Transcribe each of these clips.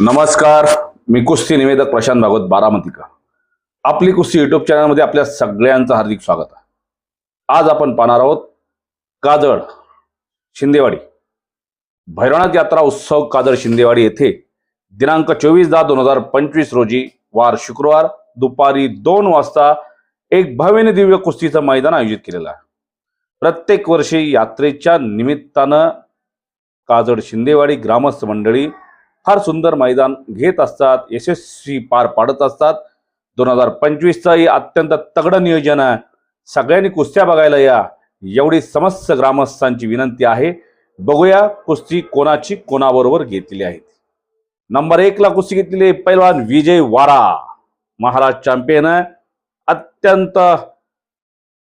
नमस्कार मी कुस्ती निवेदक प्रशांत भागवत बारामतीका आपली कुस्ती युट्यूब चॅनलमध्ये आपल्या सगळ्यांचं हार्दिक स्वागत आहे. आज आपण पाहणार आहोत काजळ शिंदेवाडी. भैरवनाथ यात्रा उत्सव काजळ शिंदेवाडी येथे दिनांक चोवीस दहा दोन हजार पंचवीस रोजी वार शुक्रवार दुपारी दोन वाजता एक भव्य दिव्य कुस्तीचं मैदान आयोजित केलेलं आहे. प्रत्येक वर्षी यात्रेच्या निमित्तानं काजळ शिंदेवाडी ग्रामस्थ मंडळी फार सुंदर मैदान घेत असतात यशस्वी पार पाडत असतात. दोन हजार पंचवीसचंही अत्यंत तगडं नियोजन आहे. सगळ्यांनी कुस्त्या बघायला या. एवढी समस्त ग्रामस्थांची विनंती आहे. बघूया कुस्ती कोणाची कोणाबरोबर घेतलेली आहे. नंबर एकला कुस्ती घेतलेली आहे पैलवान विजय वारा. महाराज चॅम्पियन आहे. अत्यंत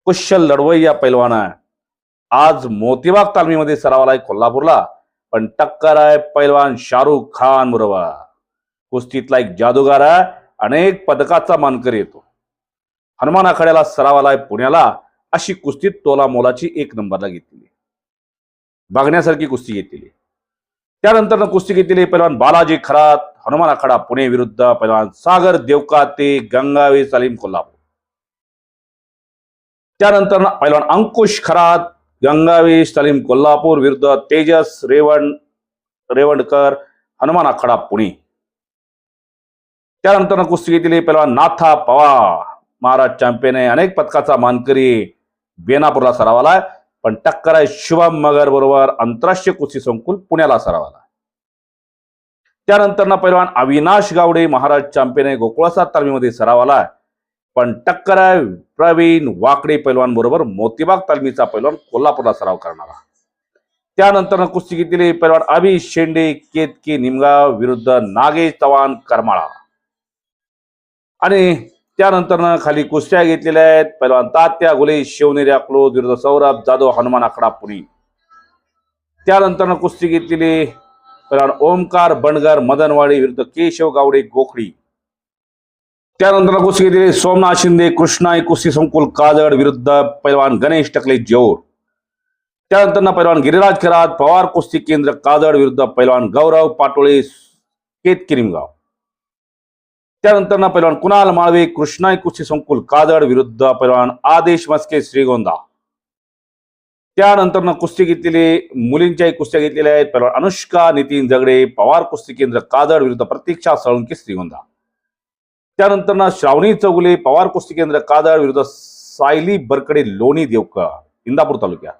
कुशल लढवय्या पैलवान आहे. आज मोतीबाग तालमीमध्ये सरावाला आहे कोल्हापूरला. पण टक्कर आहे पैलवान शाहरुख खान बरोबर कुस्तीतला एक जादूगार आहे अनेक पदकाचा मानकरी येतो. हनुमान आखाड्याला सरावाला आहे पुण्याला अशी कुस्तीत तोला मोलाची एक नंबरला घेतलेली. बघण्यासारखी कुस्ती घेतलेली. त्यानंतर कुस्ती घेतलेली पैलवान बालाजी खरात हनुमान आखाडा पुणे विरुद्ध पैलवान सागर देवकाते गंगावे सलीम कोल्हापूर. त्यानंतर पैलवान अंकुश खरात गंगावी सलीम कोल्हापूर विरुद्ध तेजस रेवण रेवणकर हनुमान आखाडा पुणे त्यानंतर कुस्ती घेतली पहिलवान नाथा पवार. महाराज चॅम्पियन अनेक पदकाचा मानकरी बेनापूरला सरावाला पण टक्कर आहे शुभम मगर बरोबर आंतरराष्ट्रीय कुस्ती संकुल पुण्याला सरावाला त्यानंतर पहिलवान अविनाश गावडे महाराज चॅम्पियन गोकुळासात तालमीमध्ये सरावाला पण टक्कर आहे प्रवीण वाकडे पैलवान बरोबर मोतीबाग तालमीचा पैलवान कोल्हापूरला सराव करणारा त्यानंतर कुस्ती घेतलेली पैलवान अभि शेंडे केतकी निमगाव विरुद्ध नागेश चव्हाण करमाळा. आणि त्यानंतर खाली कुस्त्या घेतलेल्या आहेत पैलवान तात्या गुले शिवनेरी अकलोद विरुद्ध सौरभ जाधव हनुमान आकडा पुणे त्यानंतर कुस्ती घेतलेली पैलवान ओमकार बंडगर मदनवाडी विरुद्ध केशव गावडे गोखडी. त्यानंतर कुस्ती घेतलेली सोमनाथ शिंदे कृष्णाई कुस्ती संकुल काजड विरुद्ध पैलवान गणेश टकले जेऊर त्यानंतर पैलवान गिरिराज खरात पवार कुस्ती केंद्र काजड विरुद्ध पैलवान गौरव पाटोळे केतकिरिमगाव त्यानंतर पैलवान कुणाल माळवे कृष्णाई कुस्ती संकुल काजड विरुद्ध पैलवान आदेश मस्के श्रीगोंदा. त्यानंतर कुस्ती घेतलेली मुलींच्याही कुस्त्या घेतलेल्या आहेत. पैलवान अनुष्का नितीन जगडे पवार कुस्ती केंद्र काजड विरुद्ध प्रतीक्षा साळुंके श्रीगोंदा. त्यानंतर ना श्रावणी चौगुले पवार कुस्ती केंद्र कादळ विरुद्ध सायली बरकडे लोणी देवकर इंदापूर तालुक्यात.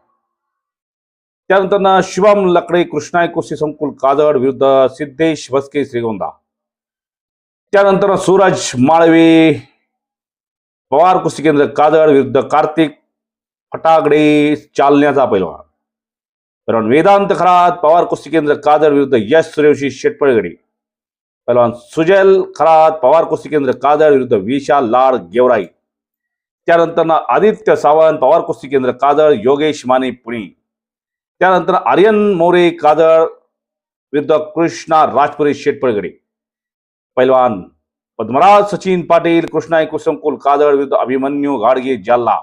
त्यानंतर ना शिवम लकडे कृष्णाय कुस्ती संकुल कादळ विरुद्ध सिद्धेश भस्के श्रीगोंदा. त्यानंतर सूरज माळवे पवार कुस्ती केंद्र कादळ विरुद्ध कार्तिक फटागडे चालण्याचा पैलवान. कारण वेदांत खरात पवार कुस्ती केंद्र कादळ विरुद्ध यश सूर्यवंशी शेटपळगडे. पहलवान सुजल खरात पवार कुस्ती केंद्र काजळ विरुद्ध विशाल लाड गेवराई। त्यानंतर आदित्य सावंत पवार कुस्ती केंद्र काजळ योगेश माने पुणे त्यानंतर आर्यन मोरे काजळ विरुद्ध कृष्णा राजपुरी शेटपळगडे। पैलवान पद्मराज सचिन पाटील कृष्णा कुसंकुल काजळ विरुद्ध अभिमन्यू गाडगे जालना।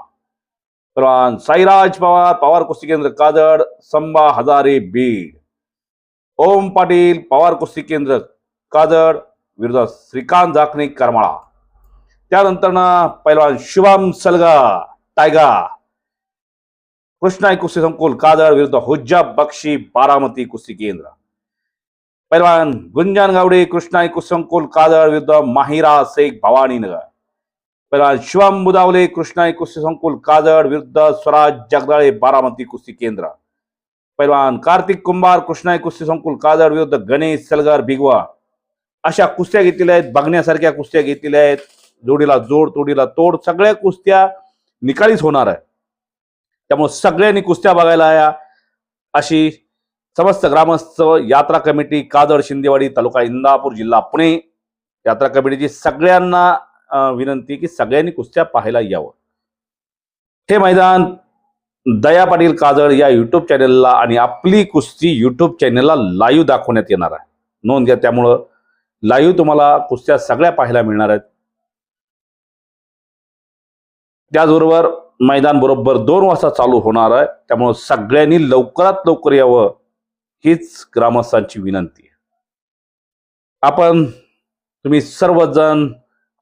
पैलवान साईराज पवार पवार कुस्ती केंद्र काजळ संबा हजारे बीड। ओम पाटील पवार कुस्ती केंद्र काजळ विरुद्ध श्रीकांत जाखणे करमाळा. त्यानंतर पैलवान शुभम सलगा टायगा कृष्णाई कुस्ती संकुल काजळ विरुद्ध हुज्जा बक्षी बारामती कुस्ती केंद्र. पैलवान गुंजान गावडे कृष्णाई कुस्ती संकुल काजळ विरुद्ध माहिरा शेख भवानीनगर. पैलवान शिवम बुदावले कृष्णाई कुस्ती संकुल काजळ विरुद्ध स्वराज जगदाळे बारामती कुस्ती केंद्र. पैलवान कार्तिक कुंभार कृष्णाई कुस्ती संकुल काजळ विरुद्ध गणेश सलगार भिगवा. अशा कुस्त्या घेतलेल्या आहेत बघण्यासारख्या कुस्त्या घेतलेल्या आहेत. जोडीला जोड तोडीला तोड सगळ्या कुस्त्या निकालीच होणार आहे. त्यामुळे सगळ्यांनी कुस्त्या बघायला या. अशी समस्त ग्रामस्थ यात्रा कमिटी काजळ शिंदेवाडी तालुका इंदापूर जिल्हा पुणे यात्रा कमिटीची सगळ्यांना अं, विनंती की सगळ्यांनी कुस्त्या पाहायला यावं. हे मैदान दया पाटील काजळ या युट्यूब चॅनलला आणि आपली कुस्ती युट्यूब चॅनलला लाईव्ह दाखवण्यात येणार आहे. नोंद घ्या त्यामुळं. लाईव्ह तुम्हाला कुस्त्या सगळ्या पाहायला मिळणार आहेत. त्याचबरोबर मैदान बरोबर दोन वाजता चालू होणार आहे. त्यामुळं सगळ्यांनी लवकरात लवकर यावं हीच ग्रामस्थांची विनंती आहे. आपण तुम्ही सर्वजण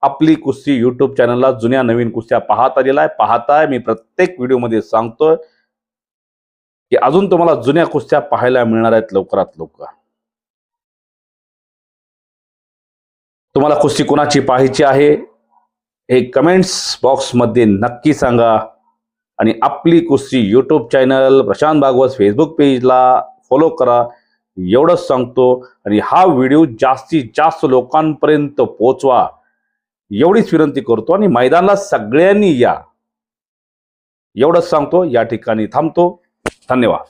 आपली कुस्ती युट्यूब चॅनलला जुन्या नवीन कुस्त्या पाहत आलेला आहे पाहताय. मी प्रत्येक व्हिडिओमध्ये सांगतोय की अजून तुम्हाला जुन्या कुस्त्या पाहायला मिळणार आहेत लवकरात लवकर. तुम्हाला कुस्ती कोणाची पाहायची आहे हे कमेंट्स बॉक्समध्ये नक्की सांगा. आणि आपली कुस्ती YouTube channel Prashant Bhagwat Facebook पेजला follow करा. एवढंच सांगतो. आणि हा व्हिडिओ जास्तीत जास्त लोकांपर्यंत पोचवा एवढीच विनंती करतो आणि मैदानाला सगळ्यांनी या. एवढंच सांगतो. या ठिकाणी थांबतो. धन्यवाद.